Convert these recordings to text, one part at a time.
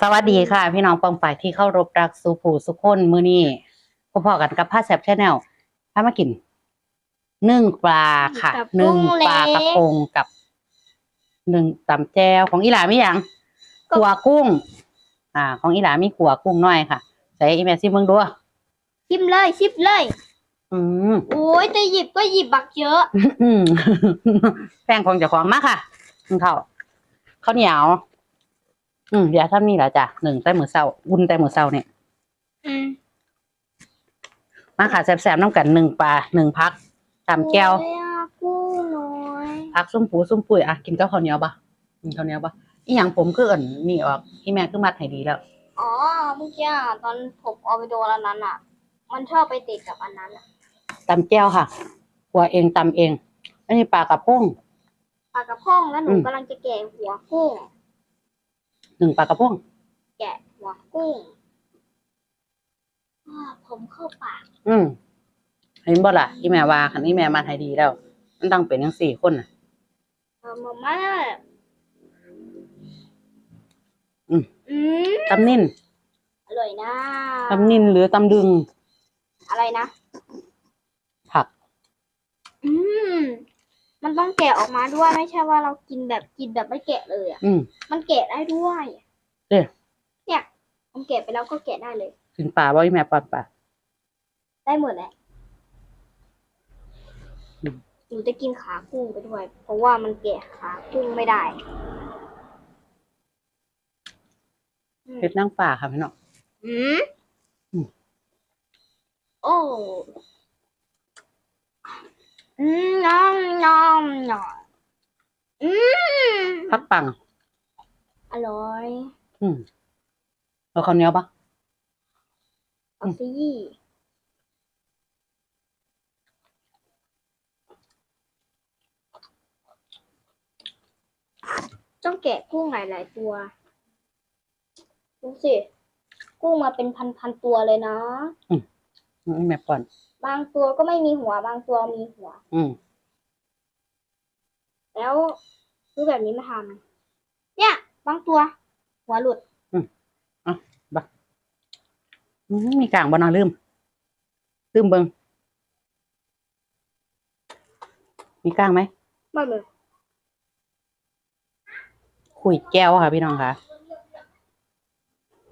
สวัสดีค่ะ พี่น้องปองฝ่ายที่เข้ารบรักสุผูสุคนมือนี้พอๆกันกับผ้าแซบชาแนลพามากินนึ่งปลาค่ะกับนึ่งกุ้งเล็กปลากระพงกับหนึ่งตำแจวของอีหลามีหยังขัวกุ้ง อ่า ของอีหลามีขัวกุ้งน้อยค่ะใส่อีแม่ซิเบิ่งดูชิมเลยชิมเลยอืมโอ้ยจะหยิบก็หยิบบักเยอะอืมแป้งของเจ้าของมาค่ะนึ่งข้าวข้าวเหนียว อืมอย่าทำนี่แหละจ้ะหนึ่งแต่มือเศร้าวุ่นแต่มือเศร้าเนี่ยอืมมาค่ะแซ่บๆน้ำกันหนึ่งปลาหนึ่งพักตำแก้วโอ้ยอะกุ้งน้อยพักส้มปูส้มปุยอะกินกับข้าวเหนียวปะกินข้าวเหนียวปะอีหยังผมคือเอิ่นนี่ออกอีแม่คือมัดให้ดีแล้วอ๋อเมื่อกี้อะตอนผมเอาไปโดนอันนั้นอะ มันชอบไปติดกับอันนั้นอะตำแก้วค่ะหัวเองตำเองอันนี้ปลากระพงปลากระพงแล้วหนูอืมกำลังจะแกะหัวกุ้ง หนึ่งปลากระพงแกะหัวกุ้งอ่าผมเข้าปากอืมเห็นบ่ล่ะอีแม่ว่าคันอีแม่มัดให้ดีแล้ว มันต้องเป็นทั้งสี่คนน่ะเออมาม่าอืมอืมตำนิ่นอร่อยนะตำนิ่นหรือตำดึงอะไรนะ ผัก อืม มันต้องแกะออกมาด้วยไม่ใช่ว่าเรากินแบบกินแบบไม่แกะเลยอะ อืม มันแกะได้ด้วยเอ๊ะเนี่ยมันแกะไปแล้วก็แกะได้เลย กินปลาบ่อีแม่ปลาปลา ได้หมดแหละอืม หนูจะกินขากุ้งไปด้วย เพราะว่ามันแกะขากุ้งไม่ได้อืมเผ็ดนั่งป่าค่ะพี่น้อง อืมอืมโอ้อืม น้องน้องน้องอืมพักปัง อร่อยอืมเอาข้าวเหนียวปะเอาสิต้องแกะกุ้งหลายๆตัวดูสิ กุ้งมาเป็นพันๆตัวเลยนะ อืมอีแม่ก่อน บางตัวก็ไม่มีหัว บางตัวมีหัว อืมแล้วซื้อแบบนี้มาทำเนี่ย บางตัว หัวหลุด อืมมีกลางบ่เนอลืม ลืมเบิงมีกลางไหมไม่เลยคุยแก้วค่ะพี่น้องค่ะ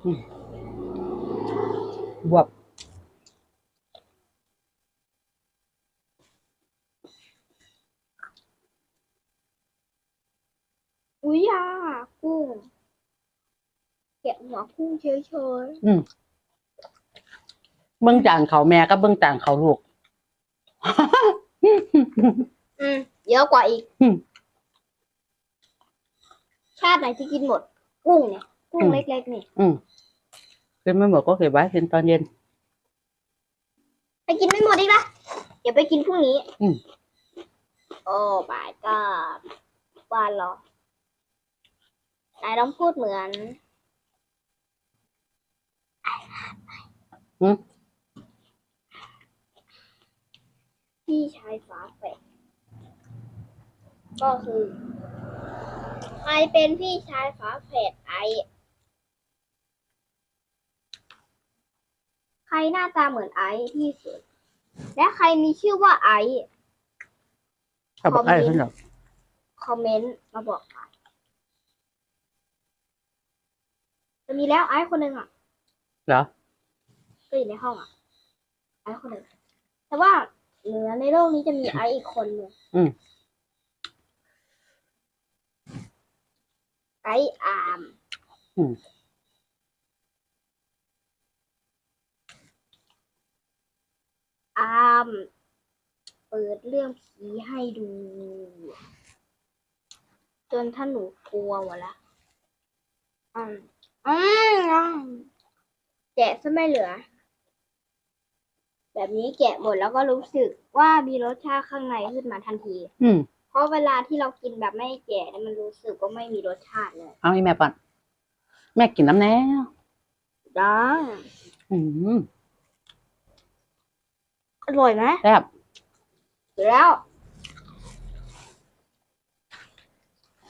อืมบวบ อุ้ยอะกุ้งแกะหัวกุ้งเฉยอืมเบิ้งจานเขาแม่ก็เบิ้งจานเขาลูก ๆอืมเยอะกว่าอีก อืมชาติไหนที่กินหมด กุ้งเนี่ย กุ้งอืม เล็กๆนี่อืมกินไม่หมดก็เก็บไว้กินตอนเย็น ไปกินไม่หมดอีกละเดี๋ยวไปกินพรุ่งนี้อืม โอ้ my god วานเหรอ นายต้องพูดเหมือนอืมพี่ชายฝาแฝดก็คือ ใครเป็นพี่ชายฝาแฝดไอ ใครหน้าตาเหมือนไอที่สุด และใครมีชื่อว่าไอเขาบอกไอ้เพิ่นหรอก คอมเมนต์มาบอกกัน จะมีแล้วไอซ์คนหนึ่งอะเหรอ ก็อยู่ในห้องอะไอซ์คนหนึ่งแต่ว่าเหนือในโลกนี้จะมีไอซ์อีกคนหนึ่งอืม ไอซ์อาร์มอืม อาร์มเปิดเรื่องผีให้ดู จนท่านหนูกลัวหมดละอืม อืมอืมแกะซะไม่เหลือ แบบนี้แกะหมดแล้วก็รู้สึกว่ามีรสชาติข้างในขึ้นมาทันที อืม เพราะเวลาที่เรากินแบบไม่แกะเนี่ยมันรู้สึกว่าไม่มีรสชาติเลยเอาให้แม่ก่อน แม่กินน้ำแน่ดังอืมอร่อยไหมแซ่บแล้ว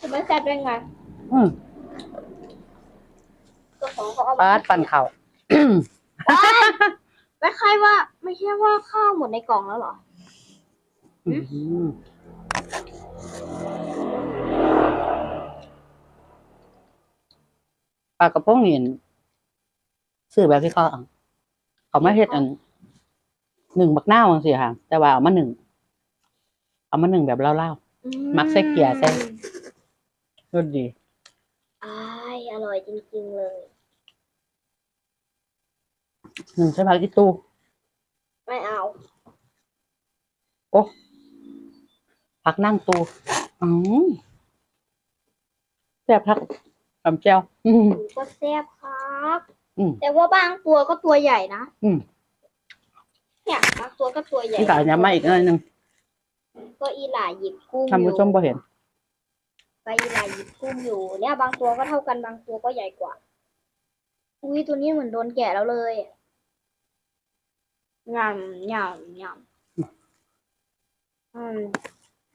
จะไม่แซ่บได้ไงอืม ของเขาเอา ปามาดปั่นเขาวไม่ใช่ว่า ไม่ใช่ว่าข้าวหมดในกล่องแล้วเหรออืมปลากระพงนี่ซื้อแบบที่เขาเอาเขาไม่เฮ็ดอันหนึ่งบักหน้าวจังซี่ค่ะ แต่ว่าเอามาหนึ่งเอามาหนึ่งแบบเล่าอืมักใส่เกลือใส่ๆรสดีอ้ายอ ร่อยจริงๆเลย หนึ่งใช่ผักอีตู ไม่เอาโอ้ผักนั่งตูอ๋อแซ่บพักทำแจ้วอืมหนูก็แซ่บครับ อืม แต่ว่าบางตัวก็ตัวใหญ่นะอืมเนี่ยบางตัวก็ตัวใหญ่นี่กะย้ำมาอีกหน่อยหนึงก็อีหล่าหยิบกุ้งท่านผู้ชมอยู่บ่เห็น ก็อีหล่าหยิบกุ้งอยู่เนี่ยบางตัวก็เท่ากันบางตัวก็ใหญ่กว่า อุ้ยตัวนี้เหมือนโดนแกะแล้วเลยยำยำยำอืม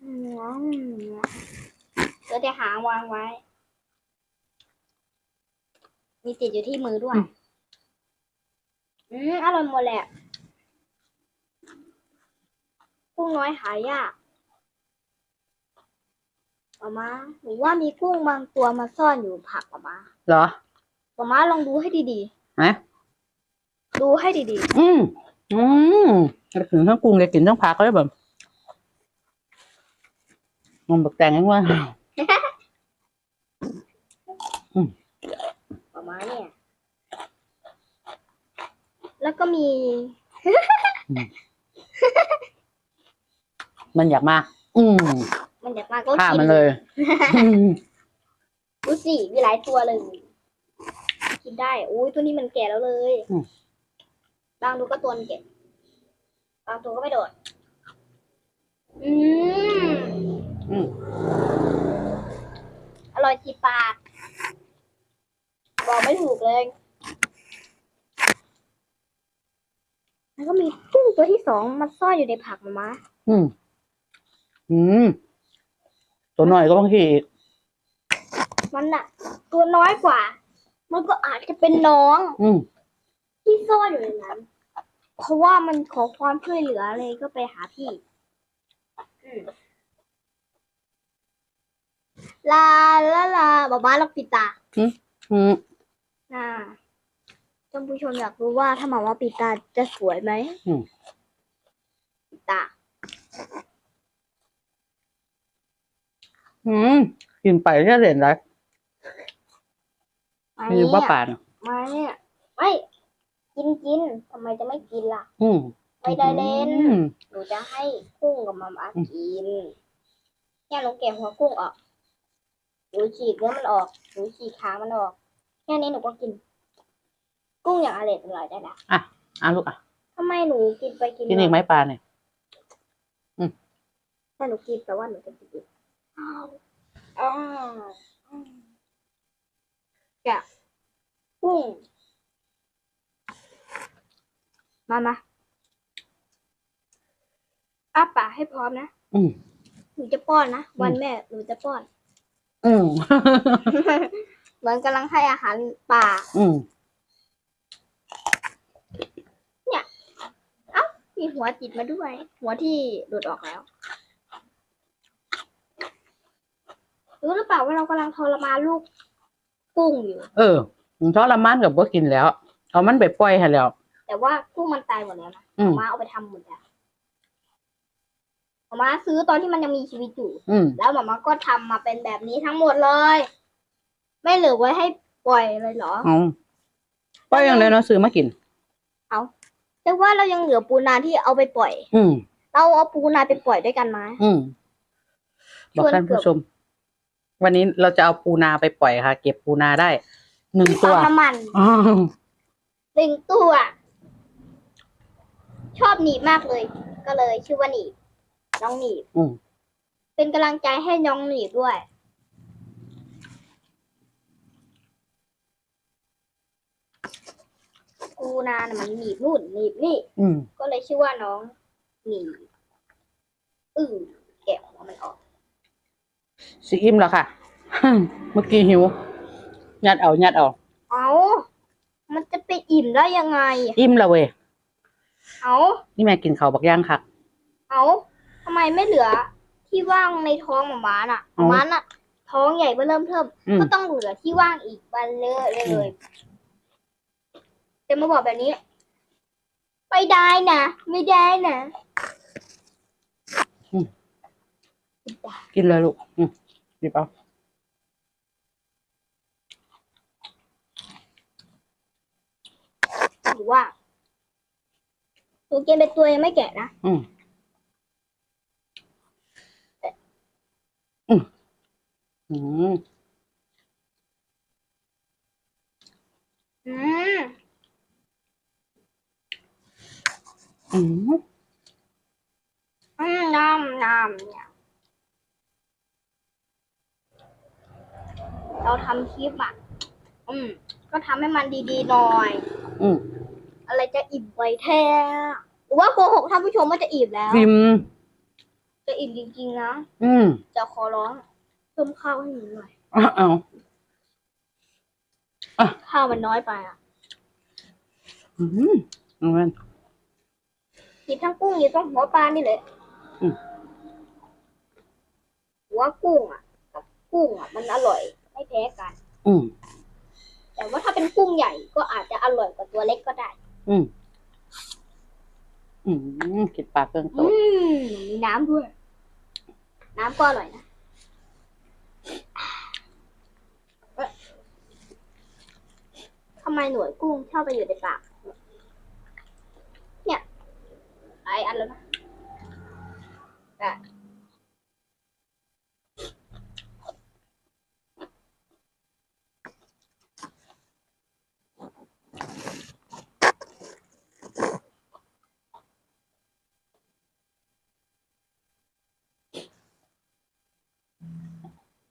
อืมเดี๋ยวแต่หางวางไว้ มีติดอยู่ที่มือด้วย อืมอร่อยหมดแหละกุ้งน้อยหายาก ป๊ามาหนูว่ามีกุ้งบางตัวมาซ่อนอยู่ผักป๊ามาเหรอป๊ามาลองดูให้ดีฮะๆ ดูให้ดีอืมอืมแล้วถึงทั้งกรุงเลยกินทั้งผักก็ได้แบบมันบักแตงยังว่า ๆป๊ามาเนี่ย แล้วก็มี มันอยากมา อืม มันอยากมาก็ฆ่ากิมันเลยอืมดูสิมีหลายตัวเลย กินได้อุ้ยตัวนี้มันแก่แล้วเลยบางตัวก็ตัวมันแก่บางตัวก็ไม่โดด อืมอืมอร่อยจีปากบอกไม่ถูกเลย แล้วก็มีกุ้งตัวที่สองมันซ่อนอยู่ในผักมามาอืมอืม ตัวหน่อยก็บางทีอีกมันอะตัวน้อยกว่า มันก็อาจจะเป็นน้องอืมที่ซ่อนอยู่ในนั้น เพราะว่ามันขอความช่วยเหลือเลยก็ไปหาพี่อืมลาลาลาบ้าบ้าเราปิดตาอืมอ่าท่านผู้ชมอยากรู้ว่าถ้าหมาว่าปิดตาจะสวยไหมอืม ปิดตา อืมกินไปแค่เห็นไรไม่มีบ้าป่าเนอะไม่ไม่กินกินทำไมจะไม่กินล่ะ อืมไม่ได้เล่น อืมหนูจะให้กุ้งกับมาม่ากินเนี่ยหนูแกะหัวกุ้งออกหนูฉีกเนื้อมันออกหนูฉีกขามันออก แค่นี้หนูก็กิน กุ้งอย่างอร่อยอร่อยได้ละอะลูกอะทำไมหนูกินไปกินกินอีกไหมปลาเนี่ย ถ้าหนูกินแปลว่าหนูจะกินอีก อ้าวอ้าวอืมแกะกุ้งมามาอ้าปากให้พร้อมนะอืมหนูจะป้อนนะอืมวันแม่หนูจะป้อน อืมเหมือนกำลังให้อาหารป่าอืมมีหัวติดมาด้วย หัวที่หลุดออกแล้ว รู้หรือเปล่าว่าเรากำลังทรมานลูกกุ้งอยู่ เออมันทรมานกับบ่กินแล้ว เอามันไปปล่อยให้แล้ว แต่ว่ากุ้งมันตายหมดแล้วนะอืมมาเอาไปทำหมดแล้วมาซื้อตอนที่มันยังมีชีวิตอยู่ อืม แล้วหมามาก็ทำมาเป็นแบบนี้ทั้งหมดเลย ไม่เหลือไว้ให้ปล่อยเลยเหรอ เอาปล่อยอย่างเดียวเนาะซื้อมากิน แต่ว่าเรายังเหลือปูนาที่เอาไปปล่อย อืม เราเอาปูนาไปปล่อยด้วยกันไหม อืม บอกท่านผู้ชม วันนี้เราจะเอาปูนาไปปล่อยค่ะ เก็บปูนาได้หนึ่งตัวเอาน้ำมันอ๋อหนึ่งตัว ชอบหนีบมากเลย ก็เลยชื่อว่าหนีบน้องหนีบ อืมเป็นกำลังใจให้น้องหนีบด้วยปูนานะมันหนีบนู่นหนีบนี่ อืม ก็เลยชื่อว่าน้องหนีบอือแกะหัวมันออก สิอิ่มแล้วค่ะ เมื่อกี้หิว ยัดเอา ยัดเอา เอาอิ่มได้ยังไง อิ่มแล้วเว้ย เอานี่แม่กินข้าวบักย่างคักเอาทำไมไม่เหลือ ที่ว่างในท้องหมาม้าน่ะหเอามาม้าน่ะ ท้องใหญ่เบ้อเริ่มเทิมอืม ก็ต้องเหลือที่ว่างอีกบันเลอะเลยเลยจะมาบอกแบบนี้ไม่ได้นะ ไม่ได้นะ กินเลยลูกอืม หยิบเอาหรือว่าตัวเกมเป็นตัวยังไม่แกะนะอืมอืมอืมอืมอืมอืมน้ำน้ำเนี่ย เราทำคลิปอะ อืม ก็ทำให้มันดีๆหน่อย อืมอะไรจะอิ่มไวแท้หรือว่าโกหกท่านผู้ชมว่าจะอิ่มแล้ว ฟิมจะอิ่มจริงๆนะอืมจะขอร้องเพิ่มข้าวให้หนูหน่อยเอาเอาข้าวมันน้อยไปอะอืมเอามันหยิบทั้งกุ้งหยิบทั้งหัวปลานี่เลยอืม หัวกุ้งอะกับกุ้งอะ มันอร่อย ไม่แพ้กัน อืม แต่ว่าถ้าเป็นกุ้งใหญ่ก็อาจจะอร่อยกว่าตัวเล็กก็ได้ อืม อืมกินปลาเครื่องโตอืมมีน้ำด้วย น้ำก็อร่อยนะเอ๊ะทำไมหน่วยกุ้งชอบไปอยู่ในปาก เนี่ยหลายอันแล้วนะ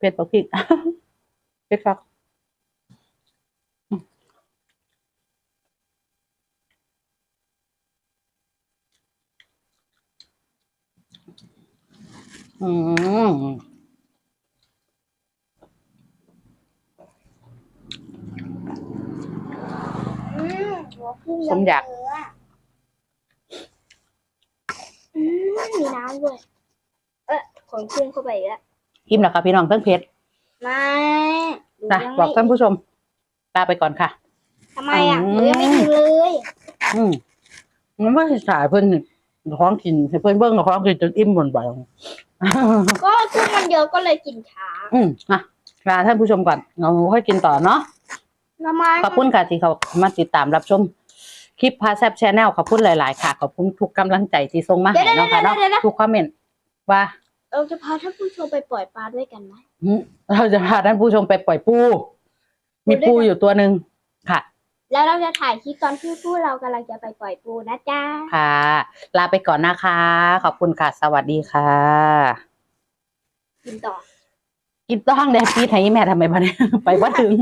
อะเผ็ดปลาพริกเผ็ดคักอืมอืมหัวกุ้งสมอยากเนื้ออืมมีน้ำด้วย เอ๊ะขนกุ้งเข้าไปอีกแล้ว อิ่มแล้วค่ะพี่น้องเพิ่งเผ็ดไม่หนูนะยังบอกไม่ท่านผู้ชมลาไปก่อนค่ะทำไมอะอืมหนูยังไม่กินเลย อืมมันไม่ใช่สายเพิ่นท้องกินให้เพิ่นเบิ่งกับท้องกินจนอิ่มหมดไปก็กุ้งมันเยอะก็เลยกินช้า อืมนะลาท่านผู้ชมก่อนเราค่อยกินต่อเนาะทำไมขอบคุณค่ะที่เขามาติดตามรับชมคลิปพาแซบชแนลขอบคุณหลาย ๆ ค่ะ ขอบคุณทุกกำลังใจที่ส่งมาให้เนาะค่ะเนาะทุกคอมเมนต์ว่า เราจะพาท่านผู้ชมไปปล่อยปลาด้วยกันไหมอืมเราจะพาท่านผู้ชมไปปล่อยปู มีปูอยู่ตัวหนึ่งค่ะ แล้วเราจะถ่ายคลิปตอนที่ผู้เรากำลังจะไปปล่อยปูนะจ๊ะ ค่ะ ลาไปก่อนนะคะ ขอบคุณค่ะ สวัสดีค่ะ กินต่อ กินต้องแดดปีไทยแม่ทำไมบ้าเนี่ยไปว่าถึง